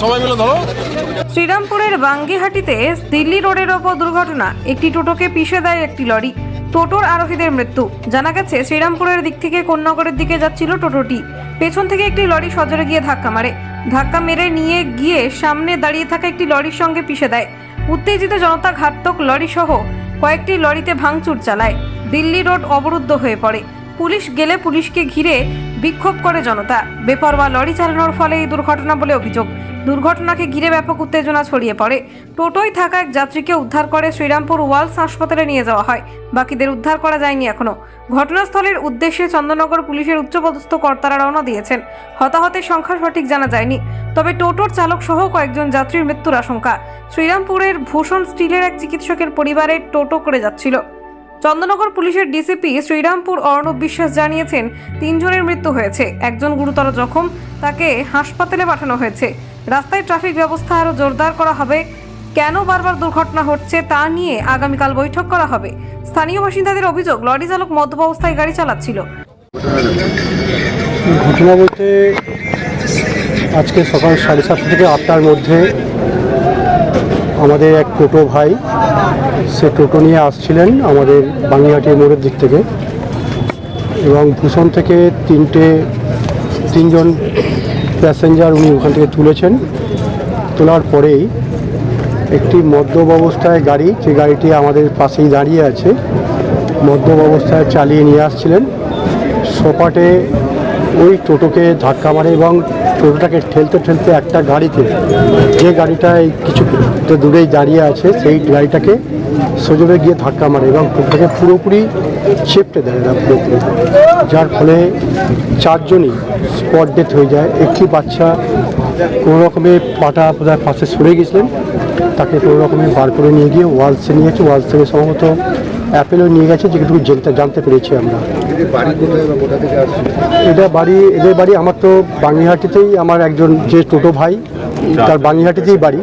সবাই মিলে ধরো। শ্রীরামপুরের বাঙ্গিহাটিতে দিল্লি রোডের ওপর দুর্ঘটনা। একটি টোটোকে পিষে দেয় একটি লরি। টোটোর আরোহীদের মৃত্যু। জানা গেছে, শ্রীরামপুরের দিক থেকে কোন্নগরের দিকে যাচ্ছিল টোটোটি। পেছন থেকে একটি লরি সজরে গিয়ে ধাক্কা মারে। ধাক্কা মেরে নিয়ে গিয়ে সামনে দাঁড়িয়ে থাকা একটি লরির সঙ্গে পিষে দেয়। উত্তেজিত জনতা ঘাতক লরি সহ কয়েকটি লরিতে ভাঙচুর চালায়। দিল্লি রোড অবরুদ্ধ হয়ে পড়ে। পুলিশ গেলে পুলিশকে ঘিরে বিক্ষোভ করে জনতা। বেপরোয়া লরি চালানোর ফলে এই দুর্ঘটনা বলে অভিযোগ। দুর্ঘটনাকে ঘিরে ব্যাপক উত্তেজনা ছড়িয়ে পড়ে। টোটোয় থাকা এক যাত্রীকে উদ্ধার করে শ্রীরামপুর ওয়ালস হাসপাতালে নিয়ে যাওয়া হয়। বাকিদের উদ্ধার করা যায়নি এখনও। ঘটনাস্থলের উদ্দেশ্যে চন্দননগর পুলিশের উচ্চপদস্থ কর্তারা রওনা দিয়েছেন। হতাহতের সংখ্যা সঠিক জানা যায়নি। তবে টোটোর চালক সহ কয়েকজন যাত্রীর মৃত্যুর আশঙ্কা। শ্রীরামপুরের ভূষণ স্টিলের এক চিকিৎসকের পরিবারে টোটো করে যাচ্ছিল। চন্দননগর পুলিশের ডিসিপি শ্রীরামপুর অর্ণব বিশ্বাস জানিয়েছেন, তিনজনের মৃত্যু হয়েছে। একজন গুরুতর জখম, তাকে হাসপাতালে পাঠানো হয়েছে। রাস্তায় ট্রাফিক ব্যবস্থা আরও জোরদার করা হবে। কেন বারবার দুর্ঘটনা হচ্ছে তা নিয়ে আগামীকাল বৈঠক করা হবে। স্থানীয় বাসিন্দাদের অভিযোগ, লরি চালক মদ্যপ অবস্থায় গাড়ি চালাচ্ছিল। ঘটনা বলতে আজকে সকাল সাড়ে সাতটা থেকে আটটার মধ্যে আমাদের এক টোটো ভাই, সে টোটো নিয়ে আসছিলেন আমাদের বাংলাহাটি মোড়ের দিক থেকে। এবং ভূষণ থেকে তিনটে, তিনজন প্যাসেঞ্জার উনি ওখান থেকে তুলেছেন। তোলার পরেই একটি মদ্যপ অবস্থায় গাড়ি, যে গাড়িটি আমাদের পাশেই দাঁড়িয়ে আছে, মদ্যপ অবস্থায় চালিয়ে নিয়ে আসছিলেন। সপাটে ওই টোটোকে ধাক্কা মারে এবং টোটোটাকে ঠেলতে ঠেলতে একটা গাড়িতে, যে গাড়িটায় কিছু একটু দূরেই দাঁড়িয়ে আছে সেই গাড়িটাকে সজোরে গিয়ে ধাক্কা মারে এবং টোটোটাকে পুরোপুরি চেপটে দেয় না পুরোপুরি। যার ফলে চারজনই স্পট ডেথ হয়ে যায়। একটি বাচ্চা কোনো রকমে পাটা বোধহয় পাশে সরে গেছিলেন। তাকে কোনো রকমে বার করে নিয়ে গিয়ে ওয়ালসে নিয়ে গেছে। ওয়ালস থেকে সম্ভবত অ্যাপেলও নিয়ে গেছে। যেটুকু জানতে জানতে পেরেছি আমরা। এটা বাড়ি এদের বাড়ি আমার তো বাঙিহাটিতেই আমার একজন যে টোটো ভাই, তার বাঙিহাটিতেই বাড়ি।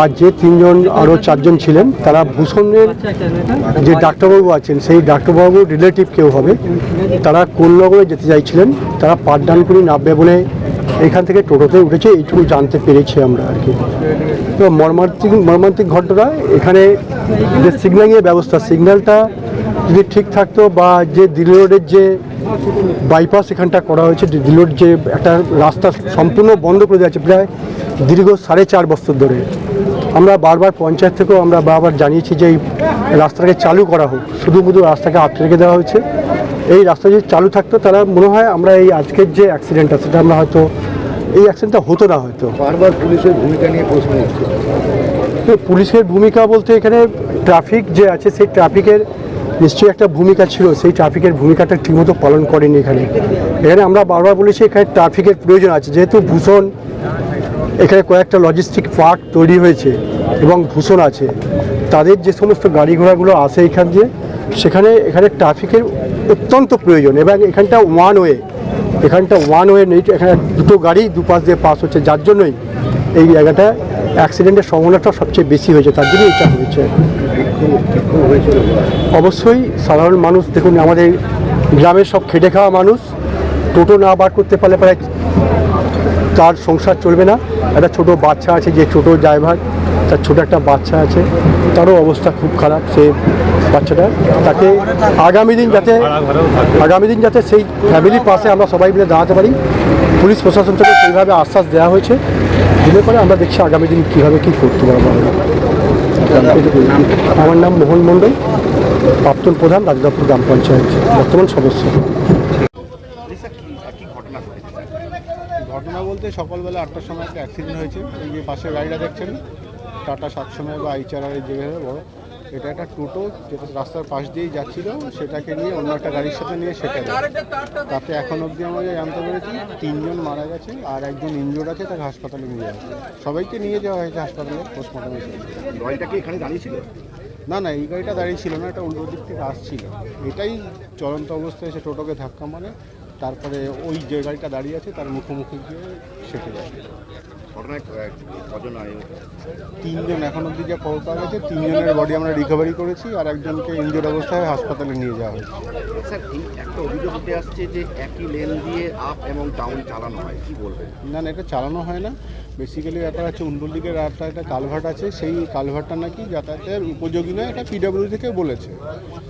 আর যে তিনজন আরও চারজন ছিলেন, তারা ভূষণের যে ডাক্তারবাবু আছেন, সেই ডাক্তারবাবুর রিলেটিভ কেউ হবে। তারা কোন্নগরে যেতে চাইছিলেন, তারা পাঠদানপুরি নামবে বলে এখান থেকে টোটোতে উঠেছে, এইটুকু জানতে পেরেছি আমরা আর কি। তো মর্মান্তিক মর্মান্তিক ঘটনা, এখানে যে সিগন্যালিংয়ের ব্যবস্থা সিগন্যালটা যদি ঠিক থাকতো বা যে দিল্লি রোডের যে বাইপাস এখানটা করা হয়েছে, দিল্লি রোড যে একটা রাস্তা সম্পূর্ণ বন্ধ করে দেওয়া আছে, প্রায় দীর্ঘ সাড়ে চার বছর ধরে। আমরা বারবার পঞ্চায়েত থেকেও আমরা বারবার জানিয়েছি যে এই রাস্তাটাকে চালু করা হোক। শুধু শুধু রাস্তাকে আটকে রেখে দেওয়া হয়েছে। এই রাস্তা যদি চালু থাকতো তারা মনে হয় আমরা এই আজকের যে অ্যাক্সিডেন্টটা সেটা আমরা হয়তো এই অ্যাক্সিডেন্টটা হতো না হয়তো। বারবার পুলিশের ভূমিকা নিয়ে প্রশ্ন পুলিশের ভূমিকা বলতে এখানে ট্রাফিক যে আছে সেই ট্রাফিকের নিশ্চয়ই একটা ভূমিকা ছিল। সেই ট্রাফিকের ভূমিকাটা ঠিকমতো পালন করেনি এখানে। এখানে আমরা বারবার বলেছি এখানে ট্রাফিকের প্রয়োজন আছে। যেহেতু ভূষণ এখানে কয়েকটা লজিস্টিক পার্ক তৈরি হয়েছে এবং ভূষণ আছে। তাদের যে সমস্ত গাড়ি ঘোড়াগুলো আসে এখান দিয়ে, সেখানে এখানে ট্রাফিকের অত্যন্ত প্রয়োজন এবং এখানটা ওয়ান ওয়ে এখানটা ওয়ান ওয়ে নেই, এখানে দুটো গাড়ি দুপাশ দিয়ে পাস হচ্ছে। যার জন্যই এই জায়গাটা অ্যাক্সিডেন্টের সম্ভাবনাটা সবচেয়ে বেশি হয়েছে, তার জন্যই এটা হয়েছে। অবশ্যই সাধারণ মানুষ, দেখুন আমাদের গ্রামের সব খেটে খাওয়া মানুষ, টোটো না বার করতে পারলে প্রায় তার সংসার চলবে না। একটা ছোট বাচ্চা আছে যে ছোট ড্রাইভার, তার ছোট একটা বাচ্চা আছে, তারও অবস্থা খুব খারাপ সে বাচ্চাটা তাকে আগামী দিন যাতে, আগামী দিন যাতে সেই ফ্যামিলির পাশে আমরা সবাই মিলে দাঁড়াতে পারি, পুলিশ প্রশাসন থেকে সেইভাবে আশ্বাস দেওয়া হয়েছে। দিলে পরে আমরা দেখছি আগামী দিন কীভাবে কী করতে পারব আমরা। আমার নাম মোহন মণ্ডল, প্রাক্তন প্রধান, রাজদাপুর গ্রাম পঞ্চায়েত, বর্তমান সদস্য ঘটনা বলতে সকালবেলা আটটার সময় একটা অ্যাক্সিডেন্ট হয়েছে। এই যে পাশের গাড়িটা দেখছেন টাটা সাত সময় বা আইচার এই যেভাবে বড় এটা একটা টোটো যেটা রাস্তার পাশ দিয়েই যাচ্ছিল সেটাকে নিয়ে অন্য একটা গাড়ির সাথে নিয়ে সেটা তাতে এখন অবধি আমাদের জানতে পেরেছি তিনজন মারা গেছে আর একজন ইনজোর্ড আছে তাকে হাসপাতালে নিয়ে যাওয়া সবাইকে নিয়ে যাওয়া হয়েছে হাসপাতালে পোস্টমর্টম লরিটা কি এখানে দাঁড়িয়েছিল না না এই গাড়িটা দাঁড়িয়ে ছিল না এটা উল্টো দিক থেকে আসছিল। এটাই চলন্ত অবস্থায় এসে টোটোকে ধাক্কা মারে। তারপরে ওই যে গাড়িটা দাঁড়িয়ে আছে তার মুখোমুখি গিয়ে সেটে যায়। ঘটনায় কজন তিনজন এখন অবধি যা খবর পাওয়া গেছে তিনজনের বডি আমরা রিকভারি করেছি আর একজনকে ইনজোর্ড অবস্থায় হাসপাতালে নিয়ে যাওয়া হয়েছে। স্যার এই একটা অভিযোগ উঠে আসছে যে একই লেন দিয়ে আপ এবং ডাউন চালানো হয় কি বলবেন? না না এটা চালানো হয় না। বেসিক্যালি ব্যাপার আছে উন্ডুল দিকের রাস্তা একটা কালভার্ট আছে। সেই কালভার্টটা নাকি যাতায়াতের উপযোগী নয় এটা পিডাব্লিউ থেকে বলেছে।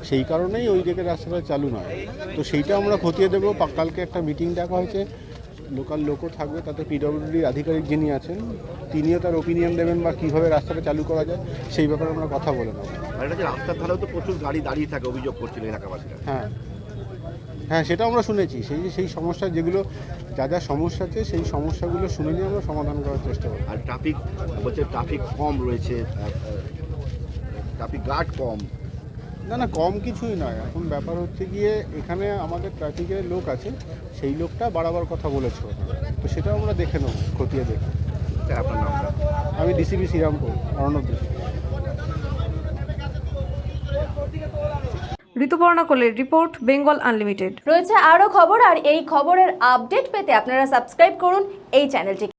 সেই কারণেই ওই দিকের রাস্তাটা চালু নয়। তো সেইটা আমরা খতিয়ে দেবো কালকে একটা মিটিং ডাকা হয়েছে। লোকাল লোকও থাকবে তাতে পিডব্লিউডির আধিকারিক যিনি আছেন তিনিও তার ওপিনিয়ন দেবেন বা কীভাবে রাস্তাটা চালু করা যায় সেই ব্যাপারে আমরা কথা বলে নেব। আর এটা যে রাস্তার ধারেও তো প্রচুর গাড়ি দাঁড়িয়ে থাকে অভিযোগ করছিল এলাকাবাসীরা। হ্যাঁ। হ্যাঁ সেটা আমরা শুনেছি। সেই যে সেই সমস্যা যেগুলো যা যা সমস্যা আছে সেই সমস্যাগুলো শুনে নিয়ে আমরা সমাধান করার চেষ্টা করি আর ট্রাফিক বলছে ট্রাফিক কম রয়েছে ট্রাফিক গার্ড কম। না না কম কিছুই নয়। এখন ব্যাপার হচ্ছে গিয়ে এখানে আমাদের ট্রাফিকের লোক আছে সেই লোকটা বাড়াবার কথা বলেছে তো সেটা আমরা দেখে নেব খতিয়ে দেখে। আমি ডিসিপি শ্রীরামপুর অর্ণব ঋতুপর্ণা কোলের রিপোর্ট বেঙ্গল আনলিমিটেড। রয়েছে আরও খবর আর এই খবরের আপডেট পেতে আপনারা সাবস্ক্রাইব করুন এই চ্যানেলটি